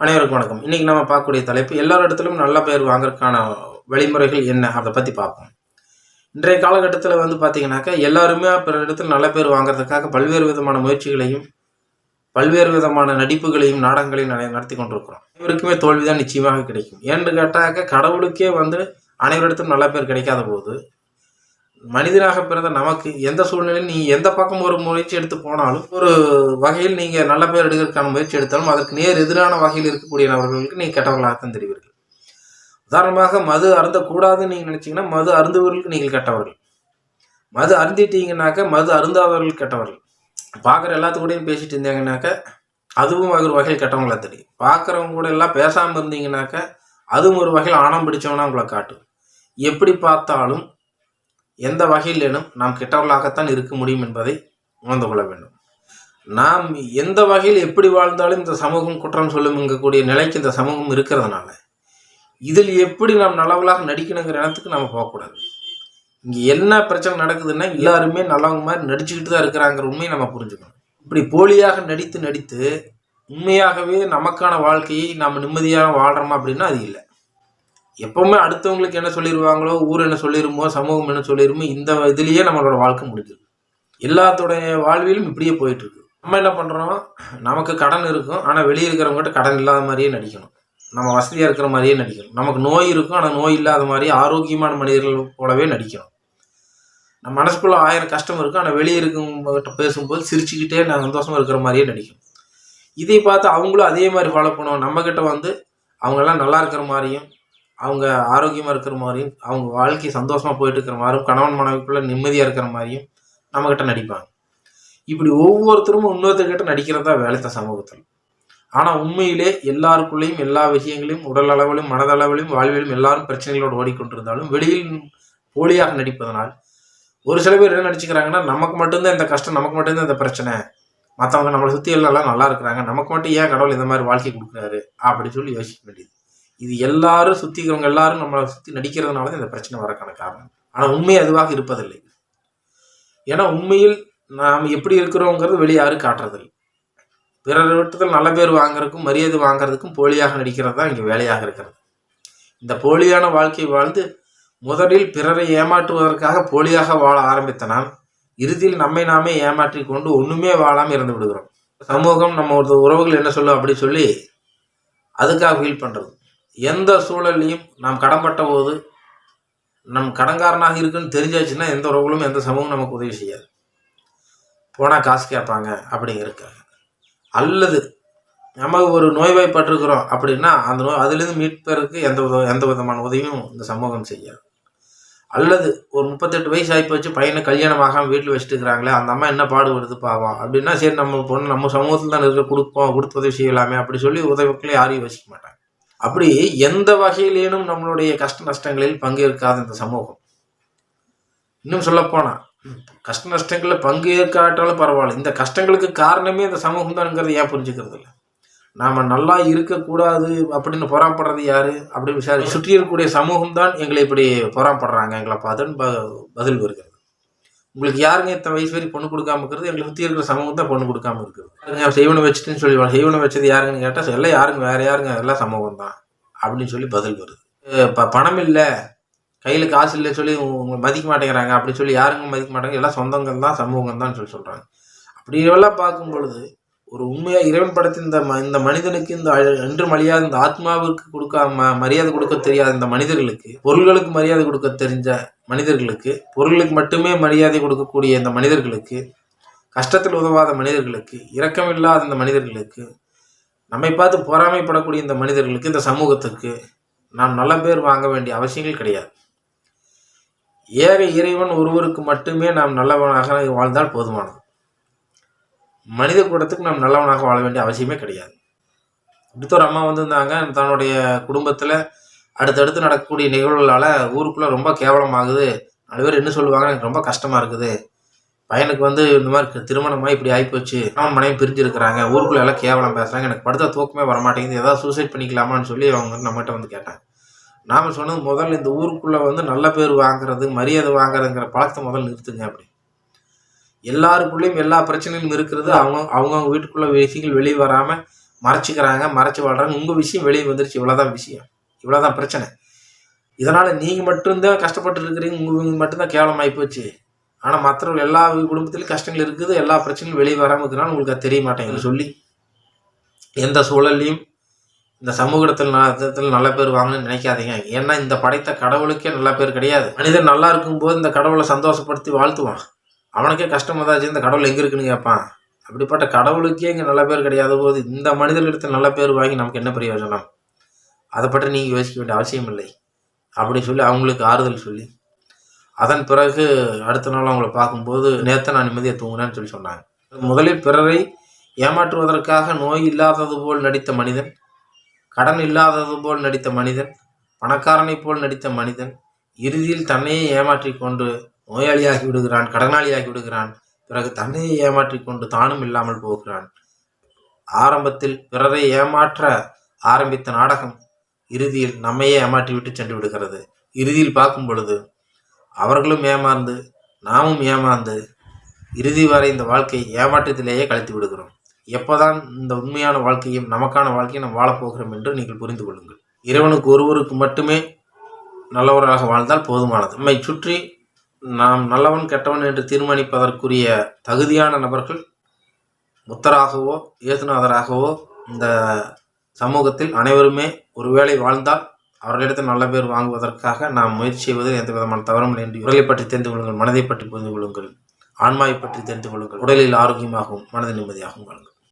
அனைவருக்கும் வணக்கம். இன்றைக்கி நம்ம பார்க்கக்கூடிய தலைப்பு எல்லார் இடத்துலையும் நல்ல பேர் வாங்குறதுக்கான வழிமுறைகள் என்ன? அதை பற்றி பார்ப்போம். இன்றைய காலகட்டத்தில் வந்து பார்த்தீங்கன்னாக்கா எல்லாருமே பிற இடத்துல நல்ல பேர் வாங்குறதுக்காக பல்வேறு விதமான முயற்சிகளையும் பல்வேறு விதமான நடிப்புகளையும் நாடகங்களையும் நட- நடத்தி கொண்டிருக்கிறோம். அனைவருக்குமே தோல்வி தான் நிச்சயமாக கிடைக்கும். ஏன்னு கேட்டாக்க கடவுளுக்கே வந்து அனைவரிடத்தும் நல்ல பேர் கிடைக்காத போது மனிதனாக பிறந்த நமக்கு எந்த சூழ்நிலையில் நீ எந்த பக்கம் ஒரு முயற்சி எடுத்து போனாலும் ஒரு வகையில் நீங்கள் நல்ல பேர் எடுக்கிறதுக்கான முயற்சி எடுத்தாலும் அதற்கு நேர் எதிரான வகையில் இருக்கக்கூடிய நபர்களுக்கு நீங்கள் கெட்டவர்களாகத்தான் தெரிவீர்கள். உதாரணமாக மது அருந்தக்கூடாதுன்னு நீங்கள் நினச்சிங்கன்னா மது அருந்துவர்களுக்கு நீங்கள் கெட்டவர்கள். மது அருந்திட்டீங்கன்னாக்க மது அருந்தாதவர்கள் கெட்டவர்கள். பார்க்குற எல்லாத்துக்கூடையும் பேசிட்டு இருந்தாங்கன்னாக்க அதுவும் ஒரு வகையில் கெட்டவங்களா தெரியும். பார்க்குறவங்க கூட எல்லாம் பேசாமல் இருந்தீங்கன்னாக்க அதுவும் ஒரு வகையில் ஆணம் பிடிச்சவனா உங்களை காட்டும். எப்படி பார்த்தாலும் எந்த வகையிலேனும் நாம் கெட்டவர்களாகத்தான் இருக்க முடியும் என்பதை உணர்ந்து கொள்ள வேண்டும். நாம் எந்த வகையில் எப்படி வாழ்ந்தாலும் இந்த சமூகம் குற்றம் சொல்லுங்கக்கூடிய நிலைக்கு இந்த சமூகம் இருக்கிறதுனால இதில் எப்படி நாம் நல்லவளாக நடிக்கணுங்கிற இடத்துக்கு நம்ம போகக்கூடாது. இங்கே என்ன பிரச்சனை நடக்குதுன்னா எல்லாருமே நல்லவங்க மாதிரி நடிச்சுக்கிட்டு தான் இருக்கிறாங்கிற உண்மையை நம்ம புரிஞ்சுக்கணும். இப்படி போலியாக நடித்து நடித்து உண்மையாகவே நமக்கான வாழ்க்கையை நாம் நிம்மதியாக வாழ்கிறோமா அப்படின்னா அது இல்லை. எப்பவுமே அடுத்தவங்களுக்கு என்ன சொல்லிடுவாங்களோ ஊர் என்ன சொல்லிருமோ சமூகம் என்ன சொல்லிடுமோ இந்த இதுலேயே நம்மளோட வாழ்க்கை முடிஞ்சுது. எல்லாத்தோடைய வாழ்விலும் இப்படியே போயிட்டு இருக்கு நம்ம என்ன பண்ணுறோம் நமக்கு கடன் இருக்கும். ஆனால் வெளியே இருக்கிறவங்ககிட்ட கடன் இல்லாத மாதிரியே நடிக்கணும். நம்ம வசதியாக இருக்கிற மாதிரியே நடிக்கணும். நமக்கு நோய் இருக்கும். ஆனால் நோய் இல்லாத மாதிரி ஆரோக்கியமான மனிதர்கள் போலவே நடிக்கணும். நம்ம மனசுக்குள்ள ஆயிரம் கஷ்டம் இருக்கும். ஆனால் வெளியே இருக்கவங்ககிட்ட பேசும்போது சிரிச்சுக்கிட்டே நான் சந்தோஷமாக இருக்கிற மாதிரியே நடிக்கணும். இதை பார்த்து அவங்களும் அதே மாதிரி ஃபாலோ பண்ணுவோம் நம்மக்கிட்ட வந்து அவங்கெல்லாம் நல்லா இருக்கிற மாதிரியும் அவங்க ஆரோக்கியமாக இருக்கிற மாதிரியும் அவங்க வாழ்க்கை சந்தோஷமாக போயிட்டு இருக்கிற மாதிரியும் கணவன் மனைவிக்குள்ள நிம்மதியாக இருக்கிற மாதிரியும் நம்மக்கிட்ட நடிப்பாங்க. இப்படி ஒவ்வொருத்தரும் இன்னொருத்தர்கிட்ட நடிக்கிறதா வேலை சமூகத்தில். ஆனால் உண்மையிலே எல்லாருக்குள்ளேயும் எல்லா விஷயங்களையும் உடல் அளவிலும் மனதளவிலும் வாழ்விலும் எல்லாரும் பிரச்சனைகளோடு ஓடிக்கொண்டிருந்தாலும் வெளியில் போலியாக நடிப்பதனால் ஒரு சில பேர் என்ன நடிச்சுக்கிறாங்கன்னா நமக்கு மட்டும்தான் இந்த கஷ்டம் நமக்கு மட்டும்தான் இந்த பிரச்சனை. மற்றவங்க நம்மளை சுற்றி எல்லாம் நல்லா இருக்கிறாங்க. நமக்கு மட்டும் ஏன் கடவுள் இந்த மாதிரி வாழ்க்கை கொடுக்குறாரு? அப்படின்னு சொல்லி யோசிக்க வேண்டியது. இது எல்லாரும் சுற்றிக்கிறவங்க எல்லாரும் நம்மளை சுற்றி நடிக்கிறதுனால தான் இந்த பிரச்சனை வரக்கான காரணம். ஆனால் உண்மை அதுவாக இருப்பதில்லை. ஏன்னா உண்மையில் நாம் எப்படி இருக்கிறோங்கிறது வெளியே யாரும் காட்டுறதில்லை. பிறர் விட்டத்தில் நல்ல பேர் வாங்குறதுக்கும் மரியாதை வாங்குறதுக்கும் போலியாக நடிக்கிறது தான் இங்கே வேலையாக இருக்கிறது. இந்த போலியான வாழ்க்கை வாழ்ந்து முதலில் பிறரை ஏமாற்றுவதற்காக போலியாக வாழ ஆரம்பித்தனால் இறுதியில் நம்மை நாமே ஏமாற்றி கொண்டு ஒன்றுமே வாழாமல் இறந்து விடுகிறோம். சமூகம் நம்ம ஒரு உறவுகள் என்ன சொல்லும் அப்படி சொல்லி அதுக்காக ஃபீல் பண்ணுறது எந்த சூழல்லையும் நாம் கடன்பட்ட போது நம் கடன்காரனாக இருக்குன்னு தெரிஞ்சாச்சுன்னா எந்த உறவுகளும் எந்த சமூகம் நமக்கு உதவி செய்யாது. போனால் காசு கேட்பாங்க அப்படிங்கிறதுக்காக. அல்லது நம்ம ஒரு நோய்வாய்ப்பட்டிருக்கிறோம் அப்படின்னா அந்த நோய் அதுலேருந்து மீட்பதற்கு எந்த உத எந்த விதமான உதவியும் இந்த சமூகம் செய்யாது. அல்லது ஒரு முப்பத்தெட்டு வயசு ஆகி போச்சு பையனை கல்யாணம் ஆகாமல் வீட்டில் வச்சுட்டு இருக்கிறாங்களே அந்த அம்மா என்ன பாடுபடுது பாவம்? அப்படின்னா சரி நம்ம பொண்ணு நம்ம சமூகத்தில் தான் இருக்க கொடுப்போம் கொடுத்து உதவி செய்யலாமே அப்படி சொல்லி உதவிக்குள்ளே யாரையும் யோசிக்க மாட்டாங்க. அப்படி எந்த வகையிலேனும் நம்மளுடைய கஷ்ட நஷ்டங்களில் பங்கேற்காத இந்த சமூகம். இன்னும் சொல்லப்போனால் கஷ்ட நஷ்டங்களில் பங்கேற்காட்டாலும் பரவாயில்ல. இந்த கஷ்டங்களுக்கு காரணமே இந்த சமூகம் தான்ங்கிறது ஏன் புரிஞ்சுக்கிறது இல்லை நாம் நல்லா இருக்கக்கூடாது அப்படின்னு பொறாப்படுறது யார்? அப்படின்னு விசாரி சுற்றி இருக்கக்கூடிய சமூகம் தான் எங்களை இப்படி பொறாப்படுறாங்க எங்களை பார்த்துன்னு ப பதில் வருகிறது உங்களுக்கு யாருங்க இத்தனை வயசு வரை பொண்ணு கொடுக்காம இருக்கிறது? எங்களை சுற்றி இருக்கிற சமூகம் தான் பொண்ணு கொடுக்காம இருக்குது. யாருங்க செய்வனை வச்சுட்டுன்னு சொல்லி செய்வனை வச்சது யாருங்கன்னு கேட்டால் எல்லாம் யாருங்க? வேற யாருங்க? எல்லாம் சமூகம் தான் அப்படின்னு சொல்லி பதில் வருது. இப்போ பணம் இல்லை. கையில் காசு இல்லை சொல்லி உங்களை மதிக்க மாட்டேங்கிறாங்க அப்படின்னு சொல்லி யாருங்க மதிக்க மாட்டாங்க? எல்லாம் சொந்தங்கள் தான் சமூகம் தான் சொல்லி சொல்கிறாங்க அப்படி எல்லாம் பார்க்கும் பொழுது ஒரு உண்மையாக இறைவன் படத்தின் இந்த ம இந்த மனிதனுக்கு இந்த அழ- என்றும் இந்த ஆத்மாவுக்கு கொடுக்காம மரியாதை கொடுக்க தெரியாத இந்த மனிதர்களுக்கு பொருள்களுக்கு மரியாதை கொடுக்க தெரிஞ்ச மனிதர்களுக்கு பொருளுக்கு மட்டுமே மரியாதை கொடுக்கக்கூடிய இந்த மனிதர்களுக்கு கஷ்டத்தில் உதவாத மனிதர்களுக்கு இரக்கமில்லாத இந்த மனிதர்களுக்கு நம்மை பார்த்து பொறாமைப்படக்கூடிய இந்த மனிதர்களுக்கு இந்த சமூகத்துக்கு நாம் நல்ல பேர் வாங்க வேண்டிய அவசியங்கள் கிடையாது. ஏக இறைவன் ஒருவருக்கு மட்டுமே நாம் நல்லவனாக வாழ்ந்தால் போதுமானது. மனித கூடத்துக்கு நாம் நல்லவனாக வாழ வேண்டிய அவசியமே கிடையாது. அடுத்த ஒரு அம்மா வந்திருந்தாங்க தன்னுடைய குடும்பத்தில் அடுத்தடுத்து நடக்கக்கூடிய நிகழ்வுகளால் ஊருக்குள்ளே ரொம்ப கேவலமாகுது. நாலு பேர் என்ன சொல்லுவாங்க? எனக்கு ரொம்ப கஷ்டமாக இருக்குது. பையனுக்கு வந்து இந்த மாதிரி திருமணமாக இப்படி ஆகிப்போச்சு அவன் மனைவி பிரிஞ்சிருக்கிறாங்க. இருக்கிறாங்க எல்லாம் கேவலம் பேசுகிறாங்க எனக்கு படுத்த தூக்கமே வர மாட்டேங்குது ஏதாவது சூசைட் பண்ணிக்கலாமான்னு சொல்லி அவங்க நம்மகிட்ட வந்து கேட்டாங்க. நாம் சொன்னது முதல்ல இந்த ஊருக்குள்ளே வந்து நல்ல பேர் வாங்குறது மரியாதை வாங்குறதுங்கிற பழக்கத்தை முதல்ல நிறுத்துங்க அப்படி. எல்லாருக்குள்ளேயும் எல்லா பிரச்சனையும் இருக்கிறது. அவங்க அவங்கவுங்க வீட்டுக்குள்ள விஷயங்கள் வெளியே வராமல் மறைச்சிக்கிறாங்க மறைச்சி வாழ்கிறாங்க உங்கள் விஷயம் வெளியே வந்துருச்சு. இவ்வளோதான் விஷயம். இவ்வளோதான் பிரச்சனை. இதனால் நீங்கள் மட்டும்தான் கஷ்டப்பட்டு இருக்கிறீங்க. உங்களுக்கு மட்டும்தான் கேவலமாகி போச்சு. ஆனால் மற்றவர்கள் எல்லா குடும்பத்திலையும் கஷ்டங்கள் இருக்குது. எல்லா பிரச்சனையும் வெளியே வராமல் இருக்கிறனால உங்களுக்கு அது தெரிய மாட்டேங்குது. சொல்லி எந்த சூழல்லையும் இந்த சமூகத்தில் நலத்தில் நல்ல பேர் வாங்கணும்னு நினைக்காதீங்க. ஏன்னா இந்த படைத்த கடவுளுக்கே நல்ல பேர் கிடையாது. மனிதன் நல்லா இருக்கும்போது இந்த கடவுளை சந்தோஷப்படுத்தி வாழ்த்துவான். அவனுக்கே கஷ்டம் தான் இந்த கடவுள் எங்கே இருக்குன்னு கேட்பான் அப்படிப்பட்ட கடவுளுக்கே இங்கே நல்ல பேர் கிடையாத போது இந்த மனிதர்களிடத்தில் நல்ல பேர் வாங்கி நமக்கு என்ன பிரயோஜனம்? அதை பற்றி நீங்கள் யோசிக்க வேண்டிய அவசியம் இல்லை. அப்படி சொல்லி அவங்களுக்கு ஆறுதல் சொல்லி அதன் பிறகு அடுத்த நாள் அவங்கள பார்க்கும்போது நேற்று நான் நிம்மதியை தூங்கினேன்னு சொல்லி சொன்னாங்க. முதலில் பிறரை ஏமாற்றுவதற்காக நோய் இல்லாதது போல் நடித்த மனிதன் கடன் இல்லாதது போல் நடித்த மனிதன் பணக்காரனைப் போல் நடித்த மனிதன் இறுதியில் தன்னையே ஏமாற்றிக் கொண்டு நோயாளியாகி விடுகிறான் கடனாளியாகி விடுகிறான். பிறகு தன்னையே ஏமாற்றிக் கொண்டு தானும் இல்லாமல் போகிறான். ஆரம்பத்தில் பிறரை ஏமாற்ற ஆரம்பித்த நாடகம் இறுதியில் நம்மையே ஏமாற்றி விட்டு சென்று விடுகிறது. இறுதியில் பார்க்கும் பொழுது அவர்களும் ஏமாந்து நாமும் ஏமாந்து இறுதி வரை இந்த வாழ்க்கை ஏமாற்றத்திலேயே கழித்து விடுகிறோம். எப்போதான் இந்த உண்மையான வாழ்க்கையும் நமக்கான வாழ்க்கையை நாம் வாழப்போகிறோம் என்று நீங்கள் புரிந்து கொள்ளுங்கள். இறைவனுக்கு ஒருவருக்கு மட்டுமே நல்லவராக வாழ்ந்தால் போதுமானது. நம்மை சுற்றி நாம் நல்லவன் கெட்டவன் என்று தீர்மானிப்பதற்குரிய தகுதியான நபர்கள் புத்தராகவோ இயேசுநாதராகவோ இந்த சமூகத்தில் அனைவருமே ஒருவேளை வாழ்ந்தால் அவர்களிடத்தில் நல்ல பேர் வாங்குவதற்காக நாம் முயற்சி செய்வதில் எந்த விதமான தவறும் இல்லை என்று உடலை பற்றி தெரிந்து கொள்ளுங்கள் மனதை பற்றி புரிந்து கொள்ளுங்கள் ஆன்மாவை பற்றி தெரிந்து கொள்ளுங்கள் உடலில் ஆரோக்கியமாகவும் மனதில் நிம்மதியாகவும் வாழுங்கள்.